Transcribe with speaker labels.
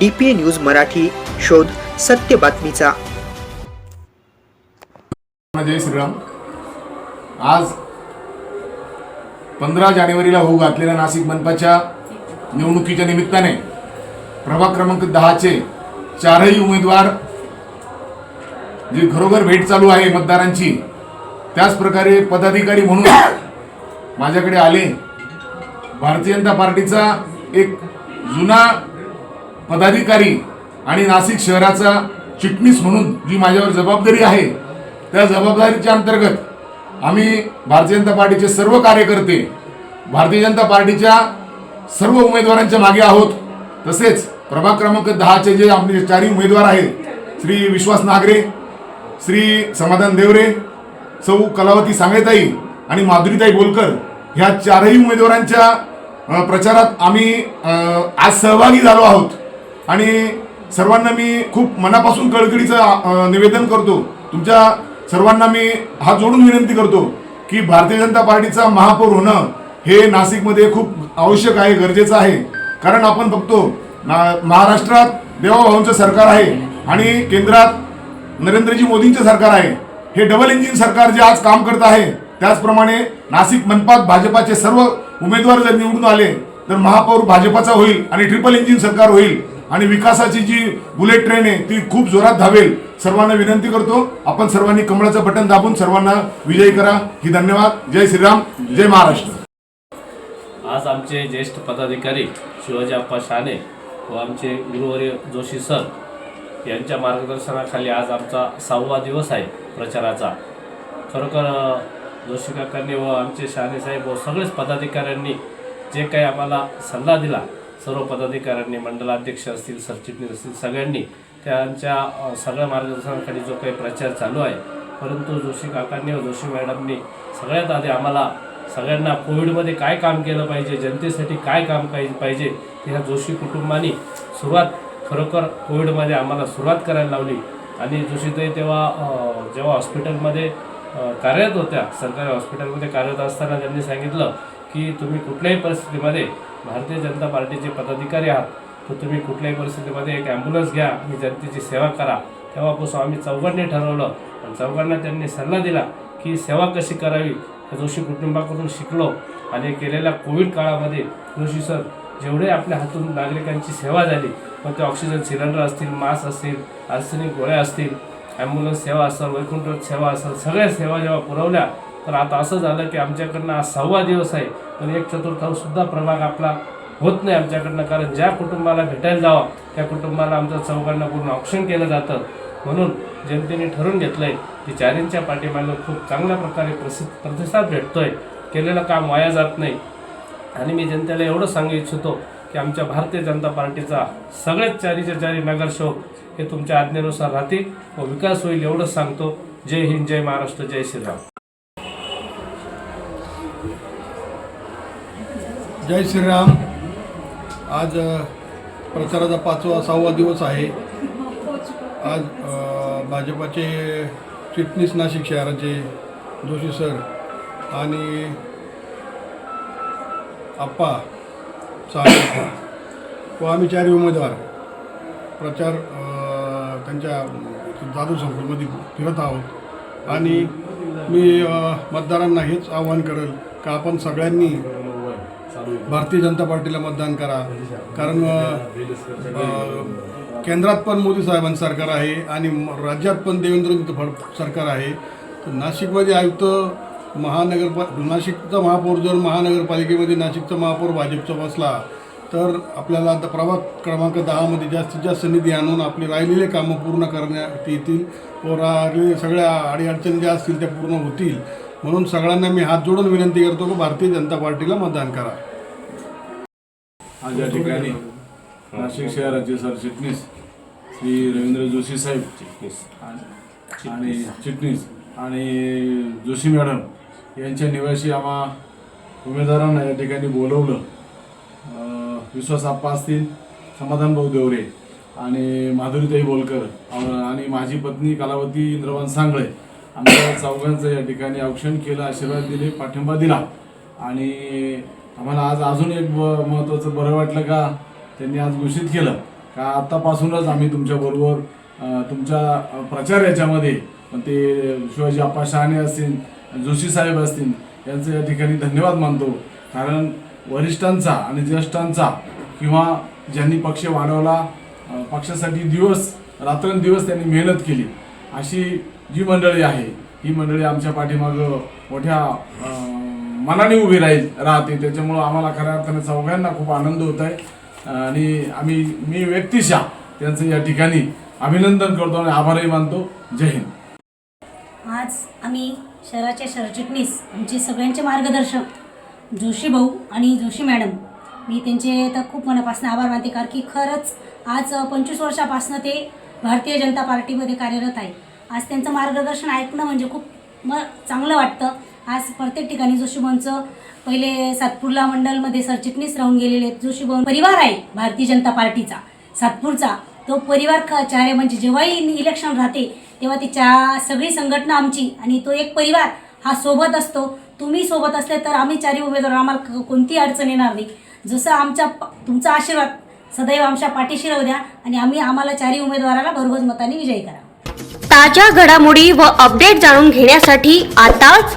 Speaker 1: D P news Marathi शोध सत्य बातमीचा.
Speaker 2: जय श्रीराम आज पंधरा जानेवारीला होऊ घातलेल्या नाशिक मनपाच्या निवडणुकीच्या निमित्ताने प्रभाग क्रमांक दहाचे चारही उमेदवार जी घरोघर भेट चालू आहे मतदारांची त्याच प्रकारे पदाधिकारी म्हणून माझ्याकडे आले. भारतीय जनता पार्टीचा एक जुना पदाधिकारी आणि नाशिक शहराचा चिटणीस म्हणून जी माझ्यावर जबाबदारी आहे त्या जबाबदारीच्या अंतर्गत आम्ही भारतीय जनता पार्टीचे सर्व कार्यकर्ते भारतीय जनता पार्टीच्या सर्व उमेदवारांच्या मागे आहोत. तसेच प्रभाग क्रमांक दहाचे जे आपले चारही उमेदवार आहेत श्री विश्वास नागरे श्री समाधान देवरे सौ कलावती सांगेताई आणि माधुरीताई बोलकर ह्या चारही उमेदवारांच्या प्रचारात आम्ही आज सहभागी झालो आहोत. आणि सर्वांना मी खूप मनापासून कळकळीचं निवेदन करतो. तुमच्या सर्वांना मी हात जोडून विनंती करतो की भारतीय जनता पार्टीचा महापौर होणं हे नाशिकमध्ये खूप आवश्यक आहे गरजेचं आहे. कारण आपण बघतो ना- महाराष्ट्रात देवाभाऊंचं सरकार आहे आणि केंद्रात नरेंद्रजी मोदींचं सरकार आहे. हे डबल इंजिन सरकार जे आज काम करत आहे त्याचप्रमाणे नाशिक मनपात भाजपाचे सर्व उमेदवार जर निवडून आले तर महापौर भाजपाचा होईल आणि ट्रिपल इंजिन सरकार होईल. आणि विकासाची जी बुलेट ट्रेन आहे ती खूप जोरात धावेल. सर्वांना विनंती करतो आपण सर्वांनी कमळाचं बटन दाबून सर्वांना विजयी करा. ही धन्यवाद. जय श्रीराम. जय महाराष्ट्र.
Speaker 3: आज आमचे ज्येष्ठ पदाधिकारी शिवाजी अप्पा शाने व आमचे गुरुवर्य जोशी सर यांच्या मार्गदर्शनाखाली आज आमचा सहावा दिवस आहे प्रचाराचा. खरोखर जोशी काकांनी व आमचे शहाणे साहेब व सगळेच पदाधिकाऱ्यांनी जे काही आम्हाला सल्ला दिला सर्व पदाधिकाऱ्यांनी मंडलाध्यक्ष असतील सरचिटणीस असतील सगळ्यांनी त्यांच्या सगळ्या मार्गदर्शनाखाली जो काही प्रचार चालू आहे परंतु जोशी काकांनी व जोशी मॅडमनी सगळ्यात आधी आम्हाला सगळ्यांना कोविडमध्ये काय काम केलं पाहिजे जनतेसाठी काय काम पाहिजे पाहिजे ह्या जोशी कुटुंबानी सुरुवात खरोखर कोविडमध्ये आम्हाला सुरुवात करायला लावली. आणि जोशीताई तेव्हा जेव्हा हॉस्पिटलमध्ये कार्यरत होत्या सरकारी हॉस्पिटलमध्ये कार्यरत असताना त्यांनी सांगितलं की तुम्ही कुठल्याही परिस्थितीमध्ये भारतीय जनता पार्टीचे पदाधिकारी आहात तर तुम्ही कुठल्याही परिस्थितीमध्ये एक ॲम्ब्युलन्स घ्या आणि जनतेची सेवा करा. तेव्हापासून आम्ही चौघांनी ठरवलं आणि चौघांना त्यांनी सल्ला दिला की सेवा कशी करावी त्या जोशी कुटुंबाकडून शिकलो आणि केलेल्या कोविड काळामध्ये जोशी सर जेवढे आपल्या हातून नागरिकांची सेवा झाली मग ते ऑक्सिजन सिलेंडर असतील मास्क असतील आर्सेनिक गोळ्या असतील ॲम्ब्युलन्स सेवा असेल वैकुंठ सेवा असेल सगळ्या सेवा जेव्हा पुरवल्या तर आता असं झालं की आमच्याकडनं आज सहावा दिवस आहे पण एक चतुर्थांशसुद्धा प्रभाग आपला होत नाही आमच्याकडनं कारण ज्या कुटुंबाला भेटायला जावं त्या कुटुंबाला आमचं चौघांना पूर्ण ऑप्शन केलं जातं. म्हणून जनतेने ठरवून घेतलंय की चारींच्या पाठीमागं खूप चांगल्या प्रकारे प्रसिद्ध प्रतिसाद भेटतोय. केलेलं काम वाया जात नाही. आणि मी जनतेला एवढं सांगू इच्छितो की आमच्या भारतीय जनता पार्टीचा सगळ्याच चारीच्या चारी नगरसेवक हे तुमच्या आज्ञेनुसार राहतील व विकास होईल एवढंच सांगतो. जय हिंद जय महाराष्ट्र जय श्रीराम.
Speaker 4: जय श्रीराम. आज प्रचाराचा पाचवा सहावा दिवस आहे. आज भाजपाचे चिटणीस नाशिक शहराचे जोशी सर आणि आप्पा साहेब व आम्ही चारही उमेदवार प्रचार त्यांच्या जादू संकुलमध्ये फिरत आहोत. आणि मी मतदारांना हेच आवाहन करेल का आपण सगळ्यांनी भारतीय जनता पार्टीला मतदान करा. कारण केंद्रात पण मोदी साहेबांचं सरकार आहे आणि म- राज्यात पण देवेंद्र फड सरकार आहे. तर नाशिकमध्ये आयुक्त महानगरपा नाशिकचा महापौर जर महानगरपालिकेमध्ये नाशिकचा महापौर भाजपचा बसला तर आपल्याला आता प्रभाग क्रमांक दहामध्ये जास्तीत जास्त निधी आणून आपले राहिलेले कामं पूर्ण करण्यात येतील व राहिलेले सगळ्या अडीअडचणी ज्या असतील त्या पूर्ण होतील. म्हणून सगळ्यांना मी हात जोडून विनंती करतो की भारतीय जनता पार्टीला मतदान करा.
Speaker 2: आज या ठिकाणी नाशिक शहराचे सरचिटणीस श्री रवींद्र जोशी साहेब. आणि- आणि चिटणीस. आणि जोशी मॅडम यांच्या निवासी आम्हा उमेदवारांना या ठिकाणी बोलवलं. विश्वास आप्पा असतील समाधान भाऊ देवरे आणि माधुरीताई बोलकर आणि माझी पत्नी कलावती इंद्रवान सांगळे आमच्या चौघांचं या ठिकाणी औक्षण केलं आशीर्वाद दिले पाठिंबा दिला. आणि आम्हाला आज अजून एक ब- महत्त्वाचं बरं वाटलं का? त्यांनी आज घोषित केलं.
Speaker 5: का आत्तापासूनच आम्ही तुमच्याबरोबर तुमच्या प्रचार याच्यामध्ये ते शिवाजी आप्पा शहाणे असतील जोशी साहेब असतील यांचं या ठिकाणी धन्यवाद मानतो. कारण वरिष्ठांचा आणि ज्येष्ठांचा किंवा ज्यांनी पक्ष वाढवला पक्षासाठी दिवस रात्रंदिवस त्यांनी मेहनत केली. अशी जी मंडळी आहे ही मंडळी आमच्या पाठीमागं मोठ्या मनाने उभी राहील राहते. त्याच्यामुळं आम्हाला खऱ्या अर्थाने चौघांना खूप आनंद होत आहे आणि आम्ही मी व्यक्तिशा त्यांचं या ठिकाणी अभिनंदन करतो आणि आभारही मानतो. जय हिंद.
Speaker 6: आज आम्ही शहराचे सरचिटणीस आमचे सगळ्यांचे मार्गदर्शक जोशी भाऊ आणि जोशी मॅडम मी त्यांचे तर खूप मनापासून आभार मानते कारण की खरंच आज पंचवीस वर्षापासून ते भारतीय जनता पार्टीमध्ये कार्यरत आहे. आज त्यांचं मार्गदर्शन ऐकणं म्हणजे खूप म चांगलं वाटतं. आज प्रत्येक ठिकाणी जोशीभाऊंचं पहिले सातपूरला मंडलमध्ये सरचिटणीस राहून गेलेले जोशीबाऊन परिवार आहे भारतीय जनता पार्टीचा सातपूरचा. तो परिवार ख चारे म्हणजे जेव्हाही इलेक्शन राहते तेव्हा ती चा सगळी संघटना आमची आणि तो एक परिवार. हा सोबत असतो. तुम्ही सोबत असले तर आम्ही चारही उमेदवार आम्हाला क- कोणतीही अडचण येणार नाही. जसं आमच्या तुमचा आशीर्वाद सदैव आमच्या पाठीशी राहू द्या आणि आम्ही आम्हाला चारही उमेदवाराला भरघोस मताने विजयी करा.
Speaker 7: ताज्या घडामोडी व अपडेट जाणून घेण्यासाठी आताच